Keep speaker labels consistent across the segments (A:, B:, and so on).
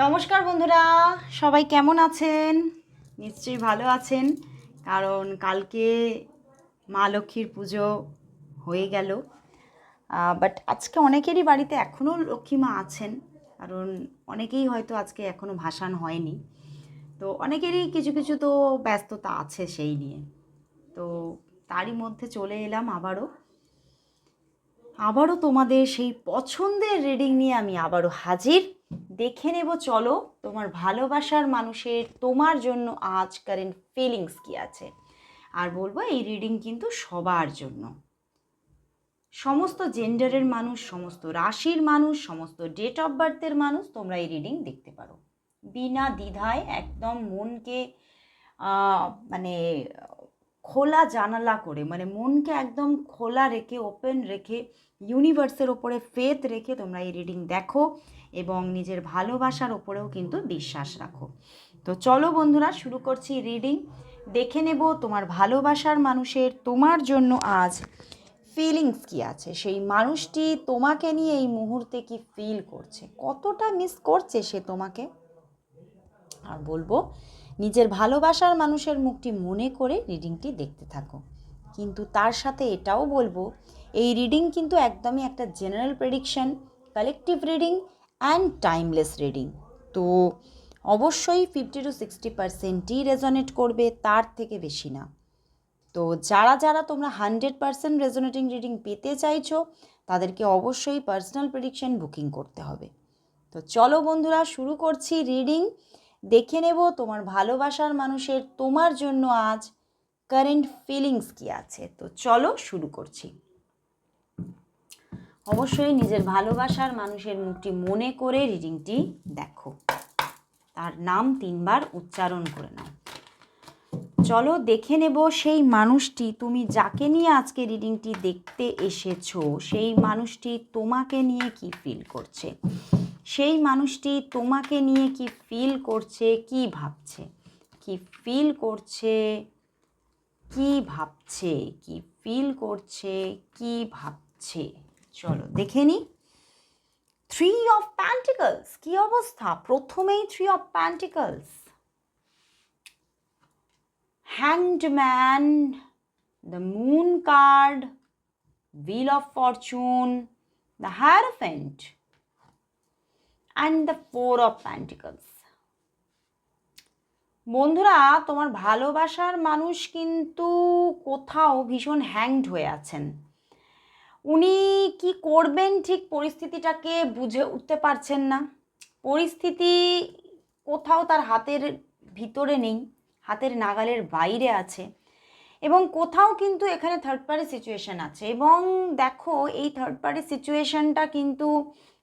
A: নমস্কার বন্ধুরা, সবাই কেমন আছেন? নিশ্চয়ই ভালো আছেন, কারণ কালকে মা লক্ষ্মীর পুজো হয়ে গেল। বাট আজকে অনেকেরই বাড়িতে এখনও লক্ষ্মী মা আছেন, কারণ অনেকেই হয়তো আজকে এখনও ভাসান হয়নি। তো অনেকেরই কিছু কিছু তো ব্যস্ততা আছে সেই নিয়ে। তো তারই মধ্যে চলে এলাম আবারও। আবারও তোমাদের সেই পছন্দের রিডিং নিয়ে আমি আবারও হাজির। দেখে নেব, চলো। তোমার ভালোবাসার মানুষের, তোমার জন্য আজ কারেন্ট ফিলিংস কি আছে? আর বলব, এই রিডিং কিন্তু সবার জন্য। সমস্ত জেন্ডারের মানুষ, সমস্ত রাশির মানুষ, সমস্ত ডেট অফ বার্থের মানুষ, তোমরা এই রিডিং দেখতে পারো। বিনা দ্বিধায় একদম মনকে মানে খোলা জানালা করে মানে মনকে একদম খোলা রেখে ওপেন রেখে ইউনিভার্সের ওপরে ফেথ রেখে তোমরা এই রিডিং দেখো। এবং নিজের ভালোবাসার ওপরেও কিন্তু বিশ্বাস রাখো। তো চলো বন্ধুরা, শুরু করছি রিডিং দেখে নেব তোমার ভালোবাসার মানুষের তোমার জন্য আজ ফিলিংস কি আছে? সেই মানুষটি তোমাকে নিয়ে এই মুহূর্তে কি ফিল করছে? কতটা মিস করছে সে তোমাকে? আর বলব, নিজের ভালোবাসার মানুষের মুখটি মনে করে রিডিংটি দেখতে থাকো। কিন্তু তার সাথে এটাও বলব, এই রিডিং কিন্তু একদমই একটা general prediction collective reading and timeless reading তো অবশ্যই ফিফটি টু সিক্সটি পার্সেন্টই রেজনেট করবে, তার থেকে বেশি না। তো যারা যারা তোমরা হান্ড্রেড পার্সেন্ট রেজনেটিং রিডিং পেতে চাইছো, তাদেরকে অবশ্যই পার্সোনাল প্রেডিকশন বুকিং করতে হবে। তো চলো বন্ধুরা, শুরু করছি রিডিং দেখে নেব তোমার ভালোবাসার মানুষের তোমার জন্য আজ কারেন্ট ফিলিংস কি আছে। তো চলো শুরু করছি। অবশ্যই নিজের ভালোবাসার মানুষের মুখটি মনে করে রিডিংটি দেখো। তার নাম তিনবার উচ্চারণ করে নাও। চলো দেখে নেব সেই মানুষটি, তুমি যাকে নিয়ে আজকে রিডিংটি দেখতে এসেছ, সেই মানুষটি তোমাকে নিয়ে কি ফিল করছে? সেই মানুষটি তোমাকে নিয়ে কি ফিল করছে, কি ভাবছে? কি ফিল করছে, কি ভাবছে? কি ফিল করছে, কি ভাবছে? চলো দেখে নি। থ্রি অফ প্যান্টিকলস কি অবস্থা? প্রথমেই three of pentacles man, the moon card, wheel of fortune, the hierophant, and the four of pentacles. বন্ধুরা তোমার ভালোবাসার মানুষ কিন্তু কোথাও ভীষণ হ্যাংড হয়ে আছেন। উনি কি করবেন ঠিক পরিস্থিতিটাকে বুঝে উঠতে পারছেন না। পরিস্থিতি কোথাও তার হাতের ভিতরে নেই, হাতের নাগালের বাইরে আছে এবং কোথাও কিন্তু এখানে থার্ড পার্টি সিচুয়েশন আছে এবং দেখো এই থার্ড পার্টি সিচুয়েশনটা কিন্তু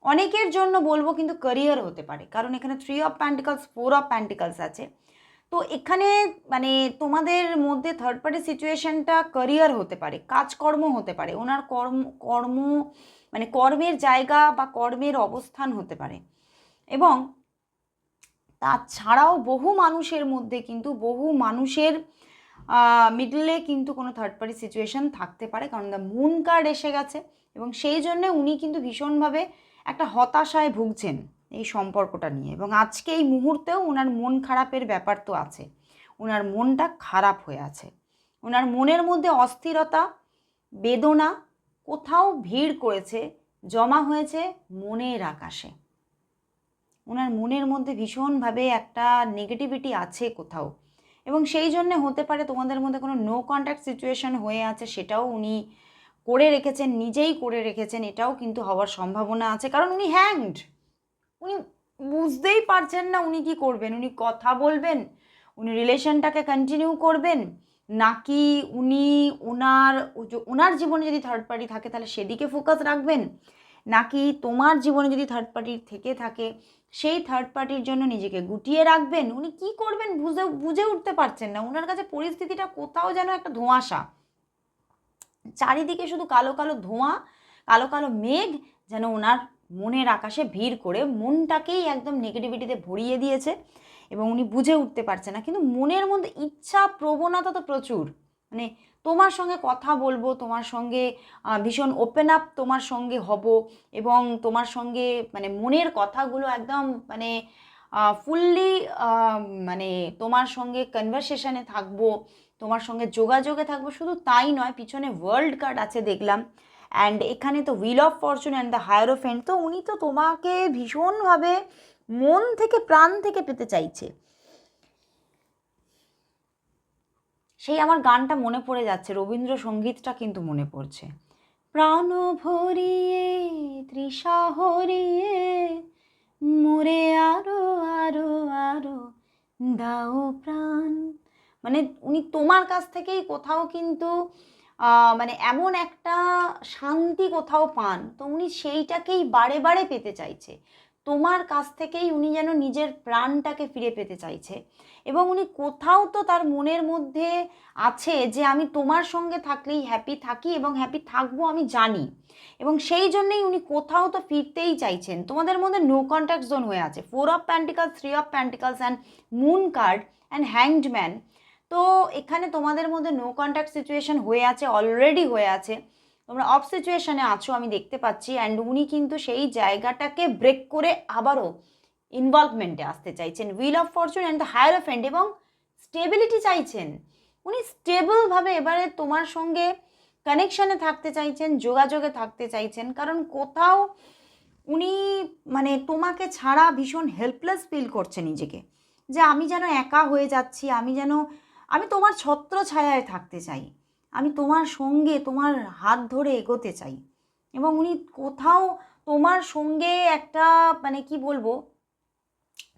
A: অনেকের জন্য বলব কিন্তু ক্যারিয়ার হতে পারে। কারণ এখানে three of pentacles four of pentacles আছে। তো এখানে মানে তোমাদের মধ্যে থার্ড পার্টি সিচুয়েশনটা ক্যারিয়ার হতে পারে, কাজকর্ম হতে পারে, ওনার কর্ম কর্ম মানে কর্মের জায়গা বা কর্মের অবস্থান হতে পারে। এবং তাছাড়াও বহু মানুষের মধ্যে কিন্তু, বহু মানুষের মিডলে কিন্তু কোনো থার্ড পার্টি সিচুয়েশন থাকতে পারে, কারণ দ্য মুন কার্ড এসে গেছে। এবং সেই জন্য উনি কিন্তু ভীষণভাবে একটা হতাশায় ভুগছেন। এই সম্পর্কটা নিয়ে। এবং আজকে এই মুহূর্তেও ওনার মন খারাপের ব্যাপার তো আছে। ওনার মনটা খারাপ হয়ে আছে। ওনার মনের মধ্যে অস্থিরতা, বেদনা কোথাও ভিড় করেছে, জমা হয়েছে মনের আকাশে। ওনার মনের মধ্যে ভীষণভাবে একটা নেগেটিভিটি আছে কোথাও। এবং সেই জন্য হতে পারে তোমাদের মধ্যে কোনো নো কন্ট্যাক্ট সিচুয়েশন হয়ে আছে, সেটাও উনি করে রেখেছেন, নিজেই করে রেখেছেন, এটাও কিন্তু হওয়ার সম্ভাবনা আছে। কারণ উনি হ্যাংড উনি বুঝতেই পারছেন না উনি কি করবেন, উনি কথা বলবেন, উনি রিলেশনটাকে কন্টিনিউ করবেন, নাকি উনি ওনার ওনার জীবনে যদি থার্ড পার্টি থাকে তাহলে সেদিকে ফোকাস রাখবেন? নাকি তোমার জীবনে যদি থার্ড পার্টি থেকে থাকে, সেই থার্ড পার্টির জন্য নিজেকে গুটিয়ে রাখবেন? উনি কি করবেন বুঝে বুঝে উঠতে পারছেন না ওনার কাছে পরিস্থিতিটা কোথাও যেন একটা ধোঁয়াশা। চারিদিকে শুধু কালো কালো ধোঁয়া, কালো কালো মেঘ যেন ওনার মনের আকাশে ভিড় করে মনটাকেই একদম নেগেটিভিটিতে ভরিয়ে দিয়েছে এবং উনি বুঝে উঠতে পারছে না। কিন্তু মনের মধ্যে ইচ্ছা প্রবণতা তো প্রচুর। মানে তোমার সঙ্গে কথা বলব, তোমার সঙ্গে ভীষণ ওপেন আপ তোমার সঙ্গে হব এবং তোমার সঙ্গে মানে মনের কথাগুলো একদম মানে ফুললি মানে তোমার সঙ্গে কনভারসেশনে থাকব, তোমার সঙ্গে যোগাযোগে থাকব। শুধু তাই নয়, পিছনে ওয়ার্ল্ড কার্ড আছে দেখলাম। অ্যান্ড এখানে তো wheel of fortune and the hierophant তো উনি তো তোমাকে ভীষণভাবে মন থেকে, প্রাণ থেকে পেতে চাইছে। সেই আমার গানটা মনে পড়ে যাচ্ছে, রবীন্দ্রসঙ্গীতটা কিন্তু মনে পড়ছে। প্রাণ ভরিয়ে, তৃষা হরিয়ে, মোরে আরও আরও আরও, দাও প্রাণ। মানে উনি তোমার কাছ থেকেই কোথাও কিন্তু মানে এমন একটা শান্তি কোথাও পান, তো উনি সেইটাকেই বারে বারে পেতে চাইছে। তোমার কাছ থেকেই উনি যেন নিজের প্রাণটাকে ফিরে পেতে চাইছে। এবং উনি কোথাও তো তার মনের মধ্যে আছে যে আমি তোমার সঙ্গে থাকলেই হ্যাপি থাকি এবং হ্যাপি থাকব আমি জানি। এবং সেই জন্যেই উনি কোথাও তো ফিরতেই চাইছেন। তোমাদের মধ্যে নো কন্ট্যাক্ট জোন হয়ে আছে। Four of pentacles three of pentacles and moon card and hanged man তো এখানে তোমাদের মধ্যে নো কন্ট্যাক্ট সিচুয়েশন হয়ে আছে অলরেডি হয়ে আছে। তোমরা অফ সিচুয়েশানে আছো, আমি দেখতে পাচ্ছি। অ্যান্ড উনি কিন্তু সেই জায়গাটাকে ব্রেক করে আবারও ইনভলভমেন্টে আসতে চাইছেন। Wheel of fortune and the hierophant এবং স্টেবিলিটি চাইছেন। উনি স্টেবলভাবে এবারে তোমার সঙ্গে কানেকশানে থাকতে চাইছেন, যোগাযোগে থাকতে চাইছেন। কারণ কোথাও উনি মানে তোমাকে ছাড়া ভীষণ হেল্পলেস ফিল করছে নিজেকে। যে আমি যেন একা হয়ে যাচ্ছি, আমি যেন আমি তোমার ছত্র ছায়ায় থাকতে চাই। আমি তোমার সঙ্গে, তোমার হাত ধরে এগোতে চাই। এবং উনি কোথাও তোমার সঙ্গে একটা মানে কি বলব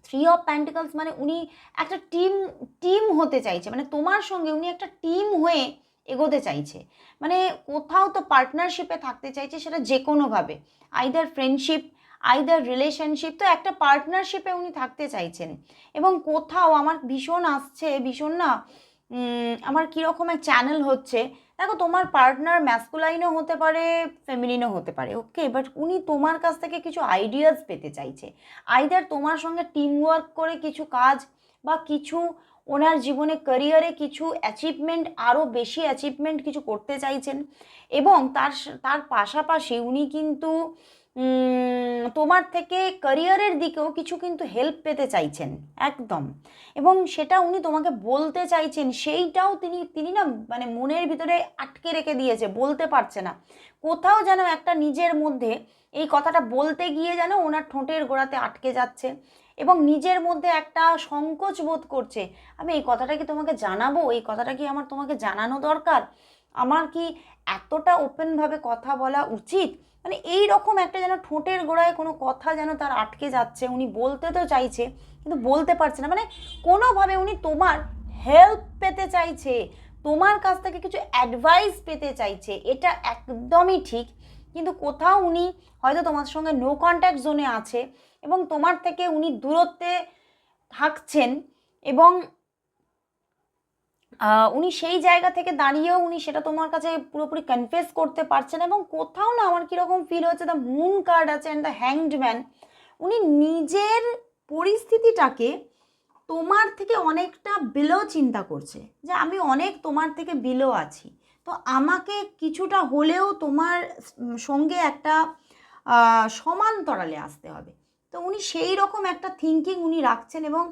A: থ্রি অফ প্যান্টিকলস মানে উনি একটা টিম টিম হতে চাইছে। মানে তোমার সঙ্গে উনি একটা টিম হয়ে এগোতে চাইছে। মানে কোথাও তো পার্টনারশিপে থাকতে চাইছে সেটা যে কোনোভাবে আইদার ফ্রেন্ডশিপ আইদার রিলেশনশিপ তো একটা পার্টনারশিপে উনি থাকতে চাইছেন। এবং কোথাও আমার ভীষণ আসছে, ভীষণ না আমার কীরকম এক চ্যানেল হচ্ছে। দেখো, তোমার পার্টনার ম্যাসকুলাইনও হতে পারে ফেমিলিনও হতে পারে ওকে বাট উনি তোমার কাছ থেকে কিছু আইডিয়াস পেতে চাইছে। আইদার তোমার সঙ্গে টিম ওয়ার্ক করে কিছু কাজ বা কিছু ওনার জীবনে ক্যারিয়ারে কিছু অ্যাচিভমেন্ট আরও বেশি অ্যাচিভমেন্ট কিছু করতে চাইছেন। এবং তার তার পাশাপাশি উনি কিন্তু তোমার থেকে ক্যারিয়ারের দিকেও কিছু কিন্তু হেল্প পেতে চাইছেন, একদম। এবং সেটা উনি তোমাকে বলতে চাইছেন, সেইটাও তিনি তিনি না মানে মনের ভিতরে আটকে রেখে দিয়েছে, বলতে পারছে না। কোথাও যেন একটা নিজের মধ্যে এই কথাটা বলতে গিয়ে যেন ওনার ঠোঁটের গোড়াতে আটকে যাচ্ছে এবং নিজের মধ্যে একটা সংকোচ বোধ করছে। আমি এই কথাটা কি তোমাকে জানাব? এই কথাটা কি আমার তোমাকে জানানো দরকার? আমার কি এতটা ওপেনভাবে কথা বলা উচিত? মানে এই রকম একটা যেন ঠোঁটের গোড়ায় কোনো কথা যেন তার আটকে যাচ্ছে, উনি বলতে তো চাইছে, কিন্তু বলতে পারছে না। মানে কোনোভাবে উনি তোমার হেল্প পেতে চাইছে, তোমার কাছ থেকে কিছু অ্যাডভাইস পেতে চাইছে, এটা একদমই ঠিক। কিন্তু কোথাও উনি হয়তো তোমার সঙ্গে নো কন্ট্যাক্ট জোনে আছে এবং তোমার থেকে উনি দূরত্বে থাকছেন এবং উনি সেই জায়গা থেকে দাঁড়িয়েও উনি সেটা তোমার কাছে পুরোপুরি কনফেস করতে পারছেন এবং কোথাও না আমার কীরকম ফিল হচ্ছে দ্য মুন কার্ড আছে অ্যান্ড দ্য হ্যাংড ম্যান উনি নিজের পরিস্থিতিটাকে তোমার থেকে অনেকটা বিলো চিন্তা করছে, যে আমি অনেক তোমার থেকে বিলো আছি। তো আমাকে কিছুটা হলেও তোমার সঙ্গে একটা সমান্তরালে আসতে হবে। তো উনি সেই রকম একটা থিঙ্কিং উনি রাখছেন এবং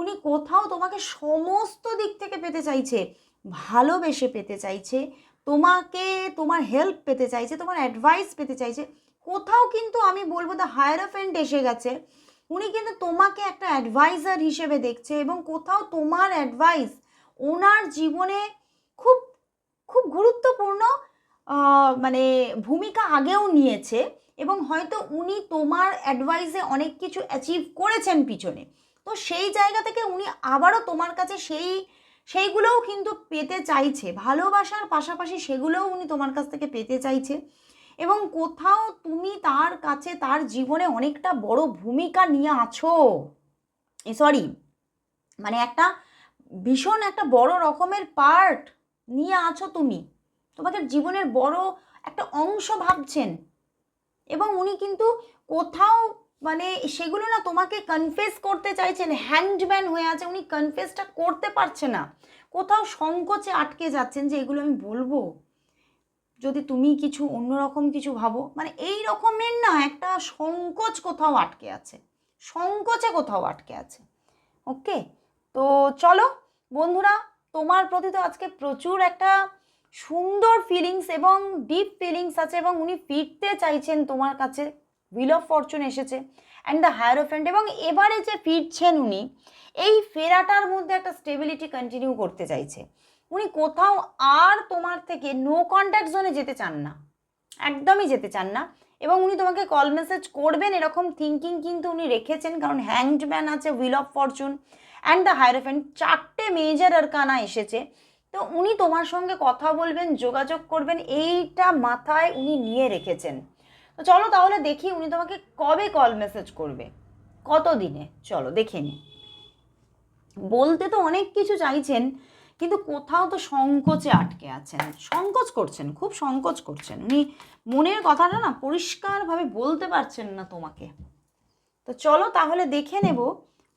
A: উনি কোথাও তোমাকে সমস্ত দিক থেকে পেতে চাইছে, ভালোবেসে পেতে চাইছে, তোমাকে, তোমার হেল্প পেতে চাইছে, তোমার অ্যাডভাইস পেতে চাইছে। কোথাও কিন্তু আমি বলব দ্য হায়ার ফ্রেন্ড এসে গেছে। উনি কিন্তু তোমাকে একটা অ্যাডভাইজার হিসেবে দেখছে এবং কোথাও তোমার অ্যাডভাইস ওনার জীবনে খুব খুব গুরুত্বপূর্ণ মানে ভূমিকা আগেও নিয়েছে এবং হয়তো উনি তোমার অ্যাডভাইসে অনেক কিছু অ্যাচিভ করেছেন পিছনে। তো সেই জায়গা থেকে উনি আবারও তোমার কাছে সেই, সেইগুলোও কিন্তু পেতে চাইছে। ভালোবাসার পাশাপাশি সেগুলোও উনি তোমার কাছ থেকে পেতে চাইছে। এবং কোথাও তুমি তার কাছে, তার জীবনে অনেকটা বড় ভূমিকা নিয়ে আছো। সরি মানে একটা ভীষণ একটা বড় রকমের পার্ট নিয়ে আছো তুমি। তোমাদের জীবনের বড় একটা অংশ ভাবছেন। এবং উনি কিন্তু কোথাও মানে সেগুলো না তোমাকে কনফেস করতে চাইছেন হ্যান্ডম্যান হয়ে আছে, উনি কনফেসটা করতে পারছে না। কোথাও সংকোচে আটকে যাচ্ছেন যে এগুলো আমি বলব। যদি তুমি কিছু অন্যরকম কিছু ভাবো মানে এই রকমের না একটা সংকোচ কোথাও আটকে আছে। সংকোচে কোথাও আটকে আছে। ওকে? তো চলো, বন্ধুরা, তোমার প্রতি তো আজকে প্রচুর একটা সুন্দর ফিলিংস এবং ডিপ ফিলিংস আছে এবং উনি ফিরতে চাইছেন তোমার কাছে। হুইল অফ ফরচুন এসেছে অ্যান্ড দ্য হায়ার ফ্রেন্ড এবং এবারে যে ফিরছেন উনি, এই ফেরাটার মধ্যে একটা স্টেবিলিটি কন্টিনিউ করতে চাইছে। উনি কোথাও আর তোমার থেকে নো কন্ট্যাক্ট জোনে যেতে চান না, একদমই যেতে চান না এবং উনি তোমাকে কল মেসেজ করবেন, এরকম থিঙ্কিং কিন্তু উনি রেখেছেন কারণ হ্যাংড ম্যান আছে wheel of fortune and the hierophant চারটে মেজর আরকানা এসেছে। তো উনি তোমার সঙ্গে কথা বলবেন, যোগাযোগ করবেন, এইটা মাথায় উনি নিয়ে রেখেছেন। চলো তাহলে দেখি উনি তোমাকে কবে কল মেসেজ করবে। কত দিনে চলো দেখে নি। বলতে তো অনেক কিছু চাইছেন, কিন্তু কোথাও তো সংকোচে আটকে আছেন। সংকোচ করছেন, খুব সংকোচ করছেন। উনি মনের কথাটা না পরিষ্কারভাবে বলতে পারছেন না তোমাকে। তো চলো তাহলে দেখে নেব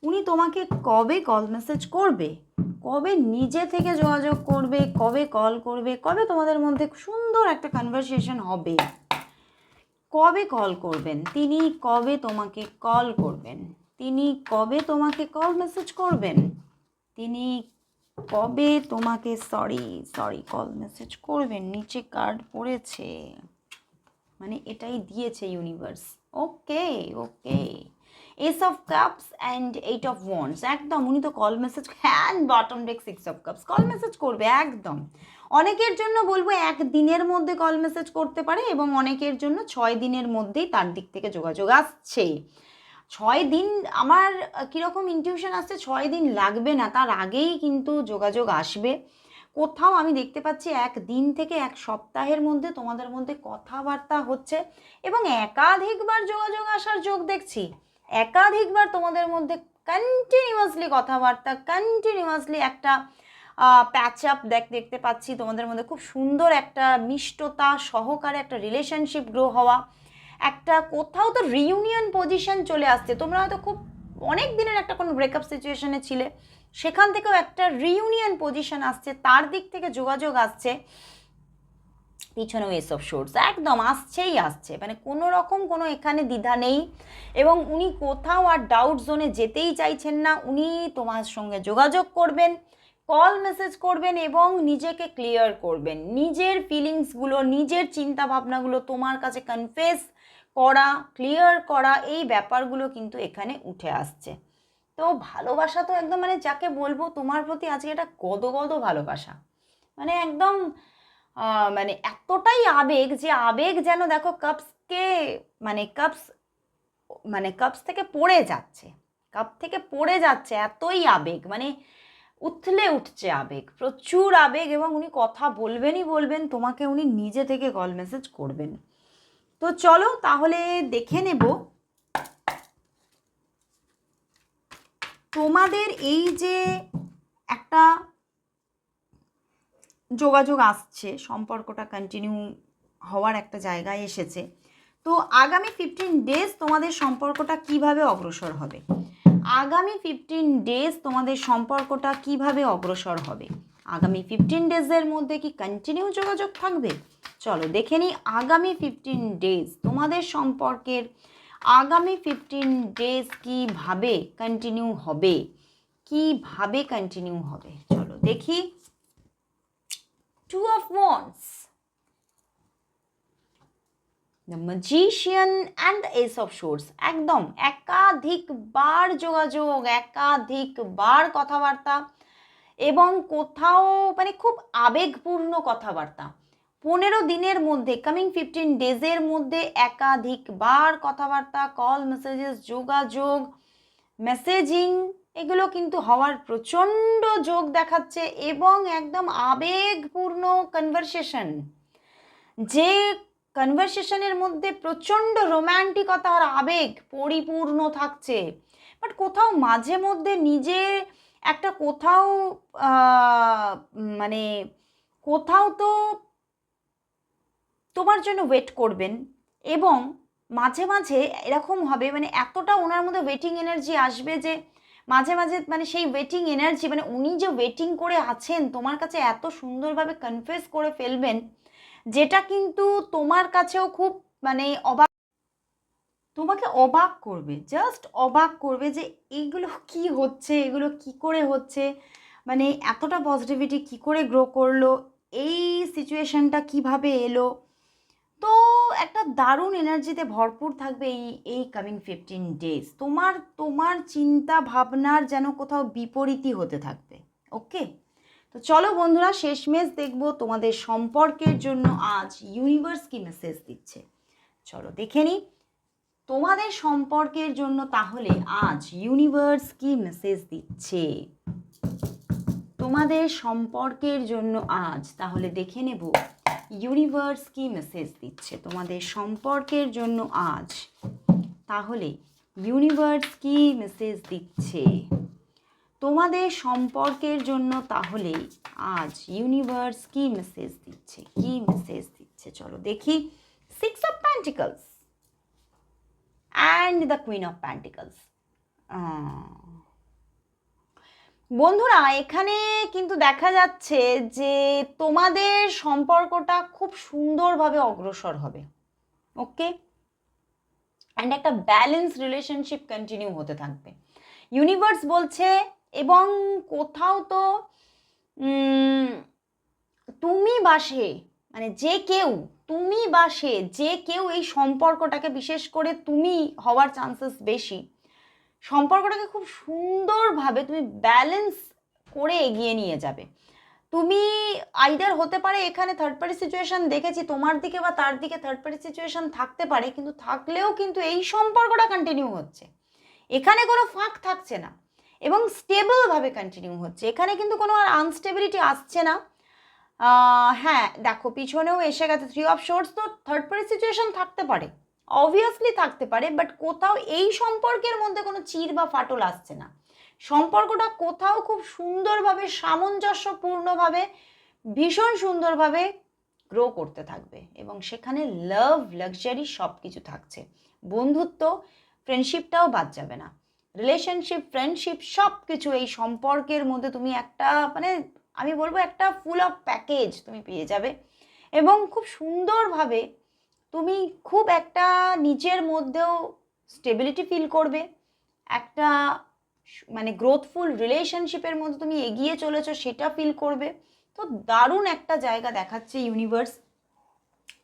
A: উনি তোমাকে কবে কল মেসেজ করবে, কবে নিজে থেকে যোগাযোগ করবে, কবে কল করবে, কবে তোমাদের মধ্যে সুন্দর একটা কনভারসেশন হবে। কবে কল করবেন? তিনি কবে তোমাকে কল করবেন? তিনি কবে তোমাকে কল মেসেজ করবেন? তিনি কবে তোমাকে সরি সরি কল মেসেজ করবেন? নিচে কার্ড পড়েছে। মানে এটাই দিয়েছে universe okay okay ace of cups and eight of wands একদম, উনি তো call message hand bottom deck six of cups call message করবে, একদম। অনেকের জন্য বলব এক দিনের মধ্যে কল মেসেজ করতে পারে এবং অনেকের জন্য ছয় দিনের মধ্যেই তার দিক থেকে যোগাযোগ আসছে ছয় দিন আমার কীরকম ইনটিউশন আসছে, ছয় দিন লাগবে না, তার আগেই কিন্তু যোগাযোগ আসবে। কোথাও আমি দেখতে পাচ্ছি এক দিন থেকে এক সপ্তাহের মধ্যে তোমাদের মধ্যে কথাবার্তা হচ্ছে এবং একাধিকবার যোগাযোগ আসার যোগ দেখছি। একাধিকবার তোমাদের মধ্যে কন্টিনিউয়াসলি কথাবার্তা কন্টিনিউয়াসলি একটা প্যাচ আপ দেখ, দেখতে পাচ্ছি তোমাদের মধ্যে খুব সুন্দর একটা মিষ্টতা সহকারে একটা রিলেশনশিপ গ্রো হওয়া। একটা কোথাও তো রিউনিয়ন পজিশন চলে আসছে। তোমরা হয়তো খুব অনেক দিনের একটা কোনো ব্রেকআপ সিচুয়েশনে ছিলে, সেখান থেকেও একটা রিউনিয়ন পজিশন আসছে, তার দিক থেকে যোগাযোগ আসছে। পিছনেও এসব সোর্স একদম আসছেই আসছে। মানে কোনো রকম কোনো এখানে দ্বিধা নেই এবং উনি কোথাও আর ডাউট জোনে যেতেই চাইছেন না, উনি তোমার সঙ্গে যোগাযোগ করবেন। কল মেসেজ করবেন এবং নিজেকে ক্লিয়ার করবেন। নিজের ফিলিংসগুলো নিজের চিন্তা ভাবনাগুলো তোমার কাছে কনফেস করা ক্লিয়ার করা, এই ব্যাপারগুলো কিন্তু এখানে উঠে আসছে। তো ভালোবাসা তো একদম মানে যাকে বলব, তোমার প্রতি আজকে এটা গদ ভালোবাসা। মানে একদম মানে এতটাই আবেগ যে আবেগ যেন দেখো কাপসকে মানে কাপস মানে কাপস থেকে পড়ে যাচ্ছে। কাপ থেকে পড়ে যাচ্ছে এতই আবেগ। মানে উথলে উঠছে আবেগ, প্রচুর আবেগ এবং উনি কথা বলবেনই বলবেন, তোমাকে উনি নিজে থেকে কল মেসেজ করবেন। তো চলো তাহলে দেখে নেব। তোমাদের এই যে একটা যোগাযোগ আসছে, সম্পর্কটা কন্টিনিউ হওয়ার একটা জায়গায় এসেছে, তো আগামী ফিফটিন ডেজ তোমাদের সম্পর্কটা কীভাবে অগ্রসর হবে? আগামী ফিফটিন ডেজ তোমাদের সম্পর্কটা কীভাবে অগ্রসর হবে? আগামী ফিফটিন ডেজের মধ্যে কি কন্টিনিউ যোগাযোগ থাকবে? চলো দেখে নিই আগামী ফিফটিন ডেজ তোমাদের সম্পর্কের আগামী ফিফটিন ডেজ কীভাবে কন্টিনিউ হবে? কীভাবে কন্টিনিউ হবে? চলো দেখি। Two of wands magician and ace of swords একদম একাধিকবার যোগাযোগ একাধিকবার কথাবার্তা এবং কোথাও মানে খুব আবেগপূর্ণ কথাবার্তা। পনেরো দিনের মধ্যে কামিং ফিফটিন ডেজের মধ্যে একাধিকবার কথাবার্তা কল মেসেজেস যোগাযোগ মেসেজিং এগুলো কিন্তু হওয়ার প্রচণ্ড যোগ দেখাচ্ছে এবং একদম আবেগপূর্ণ কনভারসেশন যে কনভারসেশনের মধ্যে প্রচণ্ড রোম্যান্টিকতা আর আবেগ পরিপূর্ণ থাকছে। বাট কোথাও মাঝে মধ্যে নিজে একটা কোথাও মানে কোথাও তো তোমার জন্য ওয়েট করবেন এবং মাঝে মাঝে এরকম হবে মানে এতটা ওনার মধ্যে ওয়েটিং এনার্জি আসবে যে মাঝে মাঝে মানে সেই ওয়েটিং এনার্জি মানে উনি যে ওয়েটিং করে আছেন, তোমার কাছে এত সুন্দরভাবে কনফেস করে ফেলবেন যেটা কিন্তু তোমার কাছেও খুব মানে অবাক তোমাকে অবাক করবে জাস্ট অবাক করবে যে এইগুলো কি হচ্ছে, এগুলো কি করে হচ্ছে মানে এতটা পজিটিভিটি কি করে গ্রো করল, এই সিচুয়েশনটা কীভাবে এলো? তো একটা দারুণ এনার্জিতে ভরপুর থাকবে এই এই কামিং ফিফটিন ডেজ তোমার তোমার চিন্তা ভাবনার যেন কোথাও বিপরীতই হতে থাকবে ওকে তো চলো বন্ধুরা, শেষমেশ দেখব তোমাদের সম্পর্কের জন্য আজ ইউনিভার্স কি মেসেজ দিচ্ছে। চলো দেখে নিই। তোমাদের সম্পর্কের জন্য তাহলে আজ ইউনিভার্স কি মেসেজ দিচ্ছে? তোমাদের সম্পর্কের জন্য আজ তাহলে দেখে নেব ইউনিভার্স কি মেসেজ দিচ্ছে। তোমাদের সম্পর্কের জন্য আজ তাহলে ইউনিভার্স কি মেসেজ দিচ্ছে? তোমাদের সম্পর্কের জন্য তাহলে আজ ইউনিভার্স কি মেসেজ দিচ্ছে? কি মেসেজ দিচ্ছে? চলো দেখি। Six of pentacles and the queen of pentacles বন্ধুরা, এখানে কিন্তু দেখা যাচ্ছে যে তোমাদের সম্পর্কটা খুব সুন্দরভাবে অগ্রসর হবে। ওকে অ্যান্ড একটা ব্যালেন্স রিলেশনশিপ কন্টিনিউ হতে থাকবে। ইউনিভার্স বলছে এবং কোথাও তো তুমি বা সে মানে যে কেউ, তুমি বা সে, যে কেউ এই সম্পর্কটাকে বিশেষ করে তুমি হওয়ার চান্সেস বেশি। সম্পর্কটাকে খুব সুন্দরভাবে তুমি ব্যালেন্স করে এগিয়ে নিয়ে যাবে। তুমি আইদার হতে পারে এখানে থার্ড পার্টি সিচুয়েশন দেখেছি, তোমার দিকে বা তার দিকে থার্ড পার্টি সিচুয়েশন থাকতে পারে, কিন্তু থাকলেও কিন্তু এই সম্পর্কটা কন্টিনিউ হচ্ছে। এখানে কোনো ফাঁক থাকছে না। এবং স্টেবলভাবে কন্টিনিউ হচ্ছে। এখানে কিন্তু কোনো আর আনস্টেবিলিটি আসছে না। হ্যাঁ দেখো, পিছনেও এসে গেছে থ্রি অফ শোর্টস তো থার্ড পার্টি সিচুয়েশন থাকতে পারে। অবভিয়াসলি থাকতে পারে বাট কোথাও এই সম্পর্কের মধ্যে কোনো চির বা ফাটল আসছে না। সম্পর্কটা কোথাও খুব সুন্দরভাবে, সামঞ্জস্যপূর্ণভাবে, ভীষণ সুন্দরভাবে গ্রো করতে থাকবে। এবং সেখানে লাভ লাক্সারি সব কিছু থাকছে। বন্ধুত্ব ফ্রেন্ডশিপটাও বাদ যাবে না। রিলেশনশিপ ফ্রেন্ডশিপ সব কিছু এই সম্পর্কের মধ্যে তুমি একটা মানে আমি বলব একটা ফুল অফ প্যাকেজ তুমি পেয়ে যাবে। এবং খুব সুন্দরভাবে তুমি খুব একটা নিজের মধ্যেও স্টেবিলিটি ফিল করবে। একটা মানে গ্রোথফুল রিলেশনশিপের মধ্যে তুমি এগিয়ে চলেছো, সেটা ফিল করবে। তো দারুণ একটা জায়গা দেখাচ্ছে ইউনিভার্স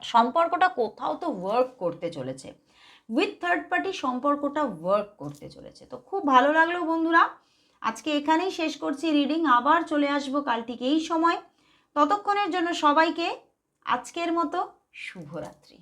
A: সম্পর্কটা কোথাও তো ওয়ার্ক করতে চলেছে। উইথ থার্ড পার্টি সম্পর্কটা ওয়ার্ক করতে চলেছে। তো খুব ভালো লাগল বন্ধুরা। আজকে এখানেই শেষ করছি রিডিং আবার চলে আসব কাল ঠিক এই সময়। ততক্ষণের জন্য সবাইকে আজকের মতো শুভরাত্রি।